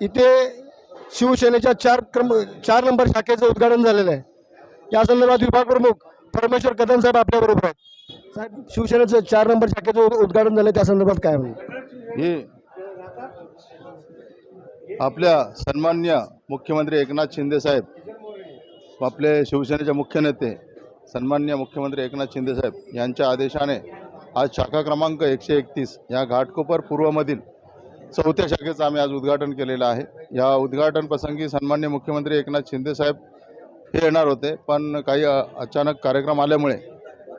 इथे शिवसेनेच्या चार क्रम चार नंबर शाखेचं उद्घाटन झालेलं आहे. या संदर्भात विभाग प्रमुख परमेश्वर कदम साहेब आपल्याबरोबर आहेत. साहेब शिवसेनेचं चार नंबर शाखेचं उद- उद्घाटन झालं त्या संदर्भात काय म्हणून हे आपल्या सन्मान्य मुख्यमंत्री एकनाथ शिंदे साहेब आपले शिवसेनेचे मुख्य नेते सन्मान्य मुख्यमंत्री एकनाथ शिंदे साहेब यांच्या आदेशाने आज शाखा क्रमांक एकशे एकतीस या घाटकोपर पूर्वमधील चौथ्या शाखेचं आम्ही आज उद्घाटन केलेलं आहे. या उद्घाटन प्रसंगी सन्मान्य मुख्यमंत्री एकनाथ शिंदे साहेब हे येणार होते. पण काही अचानक कार्यक्रम आल्यामुळे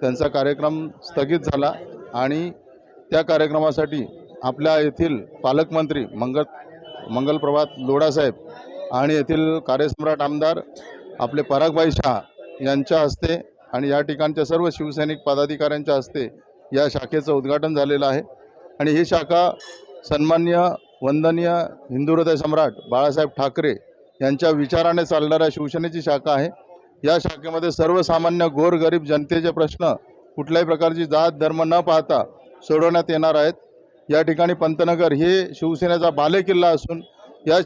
त्यांचा कार्यक्रम स्थगित झाला आणि त्या कार्यक्रमासाठी आपल्या येथील पालकमंत्री मंगल मंगलप्रभात लोढासाहेब आणि येथील कार्यसम्राट आमदार आपले परागभाई शहा यांच्या हस्ते आणि या ठिकाणच्या सर्व शिवसैनिक पदाधिकाऱ्यांच्या हस्ते या शाखेचं उद्घाटन झालेलं आहे. आणि ही शाखा सन्मान्य वंदनीय हिंदू हृदय सम्राट बाळासाहेब ठाकरे यांच्या विचाराने चालणाऱ्या शिवसेनेची शाखा आहे. या शाखेमध्ये सर्वसामान्य गोरगरीब जनतेचे प्रश्न कुठल्याही प्रकारची जात धर्म न पाहता सोडवण्यात येणार आहेत. या ठिकाणी पंतनगर हे शिवसेनेचा बालेकिल्ला असून या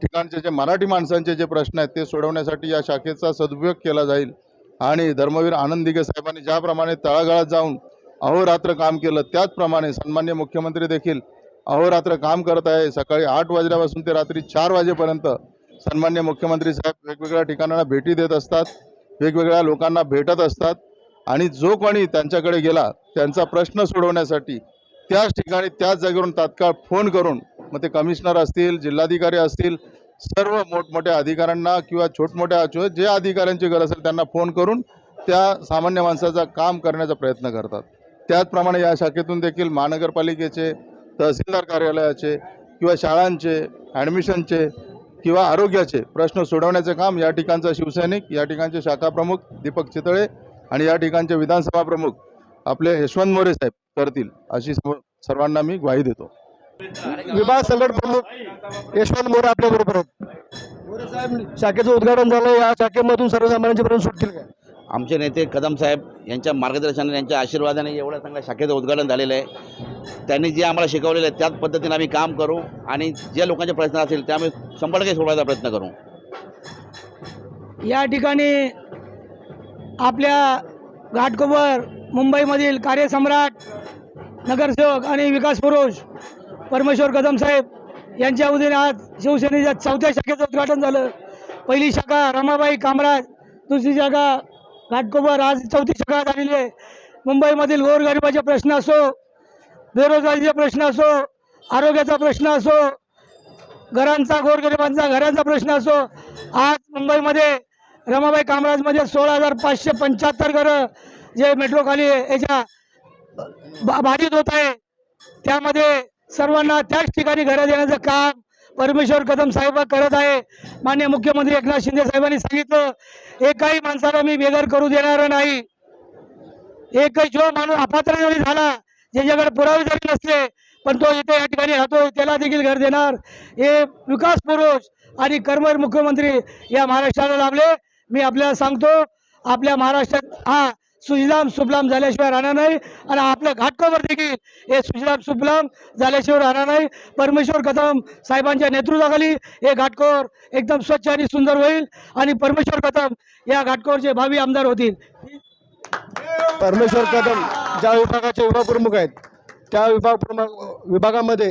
ठिकाणचे जे मराठी माणसांचे जे प्रश्न आहेत ते सोडवण्यासाठी या शाखेचा सदुपयोग केला जाईल. आणि धर्मवीर आनंद दिघे साहेबांनी ज्याप्रमाणे तळागाळात जाऊन अहोरात्र काम केलं त्याचप्रमाणे सन्मान्य मुख्यमंत्री देखील अहोरात्र काम करत आहे. सकाळी आठ वाजल्यापासून ते रात्री चार वाजेपर्यंत सन्मान्य मुख्यमंत्री साहेब वेगवेगळ्या ठिकाणांना भेटी देत असतात. वेगवेगळ्या लोकांना भेटत असतात. आणि जो कोणी त्यांच्याकडे गेला त्यांचा प्रश्न सोडवण्यासाठी त्याच ठिकाणी त्याच जागेवरून तात्काळ फोन करून मग ते कमिशनर असतील जिल्हाधिकारी असतील सर्व मोठमोठ्या अधिकाऱ्यांना किंवा छोटमोठ्या जे अधिकाऱ्यांची गरज असेल त्यांना फोन करून त्या सामान्य माणसाचा काम करण्याचा प्रयत्न करतात. त्याचप्रमाणे या शाखेतून देखील महानगरपालिकेचे तहसीलदार कार्यालयाचे किंवा शाळांचे ॲडमिशनचे किंवा आरोग्याचे प्रश्न सोडवण्याचे काम या ठिकाणचा शिवसैनिक या ठिकाणचे शाखा प्रमुख दीपक चितळे आणि या ठिकाणचे विधानसभा प्रमुख आपले यशवंत मोरे साहेब करतील अशी सर्वांना मी ग्वाही देतो. विभाग संघट प्रमुख यशवंत मोरे आपल्याबरोबर आहेत. मोरे साहेब शाखेचं उद्घाटन झालं या शाखेमधून सर्वसामान्यांचे प्रश्न सुटतील का? आमचे नेते कदम साहेब यांच्या मार्गदर्शनाने यांच्या आशीर्वादाने एवढ्या चांगल्या शाखेचं उद्घाटन झालेलं आहे. त्यांनी जे आम्हाला शिकवलेलं आहे त्याच पद्धतीने आम्ही काम करू आणि ज्या लोकांचे प्रश्न असतील ते आम्ही शंभर टक्के सोडवायचा प्रयत्न करू. या ठिकाणी आपल्या घाटकोपर मुंबईमधील कार्यसम्राट नगरसेवक आणि विकास पुरुष परमेश्वर कदम साहेब यांच्या वतीने आज शिवसेनेच्या चौथ्या शाखेचं उद्घाटन झालं. पहिली शाखा रमाबाई कामराज दुसरी शाखा घाटकोपर आज चौथी शाखा झालेली आहे. मुंबईमधील गोरगरिबाचे प्रश्न असो बेरोजगारीचे प्रश्न असो आरोग्याचा प्रश्न असो घरांचा गोरगरिबांचा घरांचा प्रश्न असो आज मुंबईमध्ये रमाबाई कामराजमध्ये सोळा हजार पाचशे पंच्याहत्तर घरं जे मेट्रोखाली याच्या बा- बाधित होत आहे. त्यामध्ये सर्वांना त्याच ठिकाणी घरं देण्याचं काम परमेश्वर कदम साहेब करत आहे. मान्य मुख्यमंत्री एकनाथ शिंदे साहेबांनी सांगितलं एकाही माणसाला मी बेघर करू देणार नाही. एकही जो माणूस अपात्र जरी झाला ज्याच्याकडे पुरावे जरी नसले पण तो इथे या ठिकाणी राहतो त्याला देखील घर देणार. हे विकास पुरुष आणि कर्मर मुख्यमंत्री या महाराष्ट्राला लाभले. मी आपल्याला सांगतो आपल्या महाराष्ट्रात हा सुजलाम सुफलाम झाल्याशिवाय राहणार नाही. आणि आपलं घाटकोवर देखील हे सुजलाम सुफलाम झाल्याशिवाय राहणार नाही. परमेश्वर कदम साहेबांच्या नेतृत्वाखाली हे घाटकोर एकदम स्वच्छ आणि सुंदर होईल. आणि परमेश्वर कदम या घाटकोरचे भावी आमदार होतील. परमेश्वर कदम ज्या विभागाचे उपप्रमुख प्रमुख आहेत त्या विभाग प्रमुख विभागामध्ये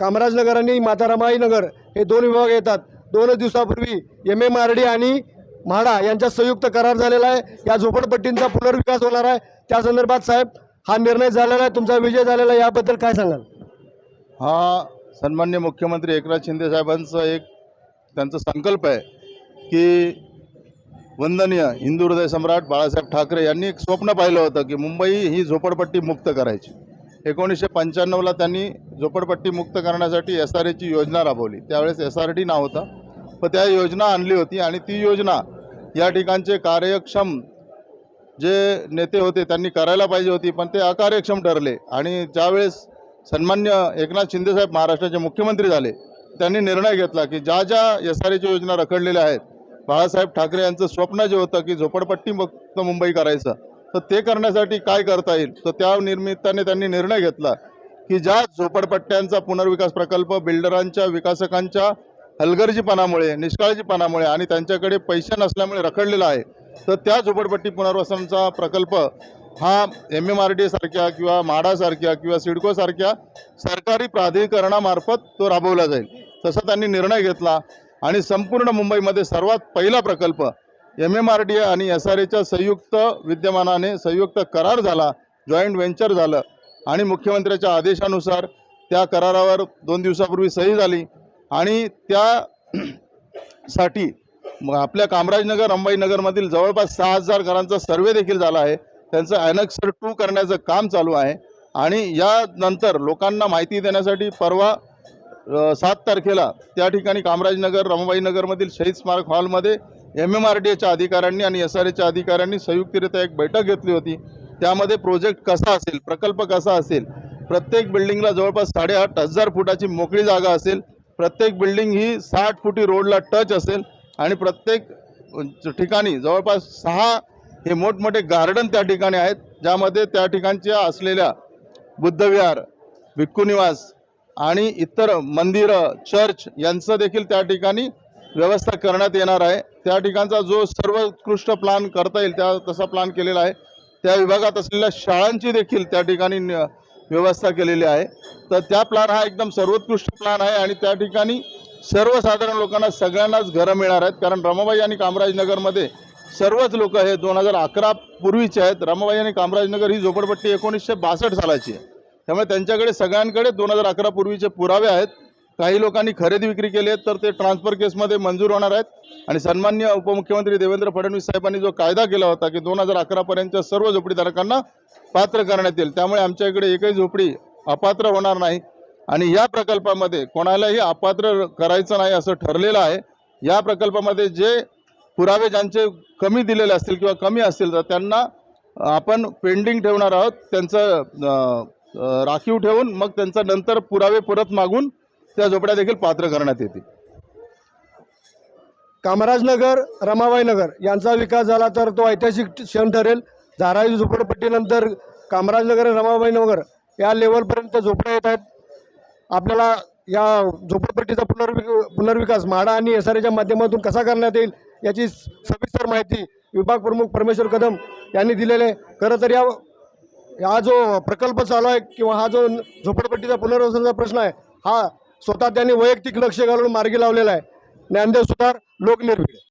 कामराजनगर आणि मातारामाई नगर हे दोन विभाग येतात. दोनच दिवसापूर्वी एम एम आर डी आणि म्हाडा यांच्या संयुक्त करार झालेला आहे. या झोपडपट्टींचा पुनर्विकास होणार आहे. त्या संदर्भात साहेब हा निर्णय झालेला आहे. तुमचा विजय झालेला आहे. याबद्दल काय सांगाल? हा सन्मान्य मुख्यमंत्री एकनाथ शिंदे साहेबांचं एक त्यांचा संकल्प आहे की वंदनीय हिंदू हृदय सम्राट बाळासाहेब ठाकरे यांनी एक स्वप्न पाहिलं होतं की मुंबई ही झोपडपट्टी मुक्त करायची. एकोणीसशे पंच्याण्णवला त्यांनी झोपडपट्टी मुक्त करण्यासाठी एस आर एची योजना राबवली. त्यावेळेस एस आर टी नाव होतं. पण त्या योजना आणली होती आणि ती योजना या ठिकाणचे कार्यक्षम जे नेते होते त्यांनी करायला पाहिजे होती पण ते अकार्यक्षम ठरले. आणि ज्यावेळेस सन्मान्य एकनाथ शिंदेसाहेब महाराष्ट्राचे मुख्यमंत्री झाले त्यांनी निर्णय घेतला की ज्या ज्या एस आर एच्या योजना रखडलेल्या आहेत बाळासाहेब ठाकरे यांचं स्वप्न जे होतं की झोपडपट्टी फक्त मुंबई करायचं तर ते करण्यासाठी काय करता येईल? तर त्या निमित्ताने त्यांनी निर्णय घेतला की ज्या झोपडपट्ट्यांचा पुनर्विकास प्रकल्प बिल्डरांच्या विकासकांच्या हलगर्जीपणामुळे निष्काळजीपणामुळे आणि त्यांच्याकडे पैसे नसल्यामुळे रखडलेला आहे. तर त्या झोपडपट्टी पुनर्वसनचा प्रकल्प हा एम एम आर डी सारख्या किंवा म्हाडासारख्या किंवा सिडकोसारख्या सरकारी प्राधिकरणामार्फत तो राबवला जाईल. तसा त्यांनी निर्णय घेतला आणि संपूर्ण मुंबईमध्ये सर्वात पहिला प्रकल्प एम एम आर डी आणि एस आर एच्या संयुक्त विद्यमानाने संयुक्त करार झाला जॉईंट व्हेंचर झालं आणि मुख्यमंत्र्याच्या आदेशानुसार त्या करारावर दोन दिवसापूर्वी सही झाली. आणि त्यासाठी मग आपल्या कामराजनगर अंबाईनगरमधील जवळपास सहा हजार घरांचा सर्वे देखील झाला आहे. त्यांचं अॅनक्सर टू करण्याचं काम चालू आहे. आणि यानंतर लोकांना माहिती देण्यासाठी परवा सात तारखेला त्या ठिकाणी कामराजनगर रमाबाईनगरमधील शहीद स्मारक हॉलमध्ये एम एम आर डी एच्या अधिकाऱ्यांनी आणि एस आर एच्या अधिकाऱ्यांनी संयुक्तरित्या एक बैठक घेतली होती. त्यामध्ये प्रोजेक्ट कसा असेल प्रकल्प कसा असेल प्रत्येक बिल्डिंगला जवळपास साडेआठ हजार फुटाची मोकळी जागा असेल प्रत्येक बिल्डिंग ही साठ फुटी रोडला टच असेल आणि प्रत्येक ठिकाणी जवळपास सहा हे मोठमोठे गार्डन त्या ठिकाणी आहेत ज्यामध्ये त्या ठिकाणच्या असलेल्या बुद्धविहार भिक्खूनिवास आणि इतर मंदिरं चर्च यांचं देखील त्या ठिकाणी व्यवस्था करण्यात येणार आहे. त्या ठिकाणचा जो सर्वोत्कृष्ट प्लान करता येईल त्या तसा प्लान केलेला आहे. त्या विभागात असलेल्या शाळांची देखील त्या ठिकाणी न- व्यवस्था केलेली आहे. तर त्या प्लॅन हा एकदम सर्वोत्कृष्ट प्लॅन आहे आणि त्या ठिकाणी सर्वसाधारण लोकांना सगळ्यांनाच घरं मिळणार आहेत. कारण रमाबाई आणि कामराजनगरमध्ये सर्वच लोक हे दोन हजार अकरा पूर्वीचे आहेत. रमाबाई आणि कामराजनगर ही झोपडपट्टी एकोणीसशे बासष्ट सालाची आहे. त्यामुळे त्यांच्याकडे सगळ्यांकडे दोन हजार अकरा पूर्वीचे पुरावे आहेत. काही लोकांनी खरेदी विक्री केली आहेत तर ते ट्रान्सफर केसमध्ये मंजूर होणार आहेत. आणि सन्मान्य उपमुख्यमंत्री देवेंद्र फडणवीस साहेबांनी जो कायदा केला होता की दोन हजार अकरापर्यंतच्या सर्व झोपडीधारकांना पात्र करण्यात येईल त्यामुळे आमच्या इकडे एकही झोपडी अपात्र होणार नाही. आणि या प्रकल्पामध्ये कोणालाही अपात्र करायचं नाही असं ठरलेलं आहे. या प्रकल्पामध्ये जे पुरावे ज्यांचे कमी दिलेले असतील किंवा कमी असतील तर त्यांना आपण पेंडिंग ठेवणार आहोत. त्यांचं राखीव ठेवून मग त्यांचा नंतर पुरावे परत मागून त्या झोपड्या देखील पात्र करण्यात येतील. कामराजनगर रमाबाई नगर यांचा विकास झाला तर तो ऐतिहासिक क्षण ठरेल. धारावी झोपडपट्टीनंतर कामराजनगर रमाबाईनगर रमाबाई नगर या लेवलपर्यंत झोपड्या येत आहेत. आपल्याला या झोपडपट्टीचा पुनर्विक पुनर्विकास म्हाडा आणि एस आर एच्या माध्यमातून कसा करण्यात येईल याची सविस्तर माहिती विभाग प्रमुख परमेश्वर कदम यांनी दिलेले आहे. खरं तर या हा जो प्रकल्प चालू आहे किंवा हा जो झोपडपट्टीचा पुनर्वसनाचा प्रश्न आहे हा स्वतः त्यांनी वैयक्तिक लक्ष घालून मार्गी लावलेला आहे. ज्ञानदेव सुतार लोकनिर्भीड.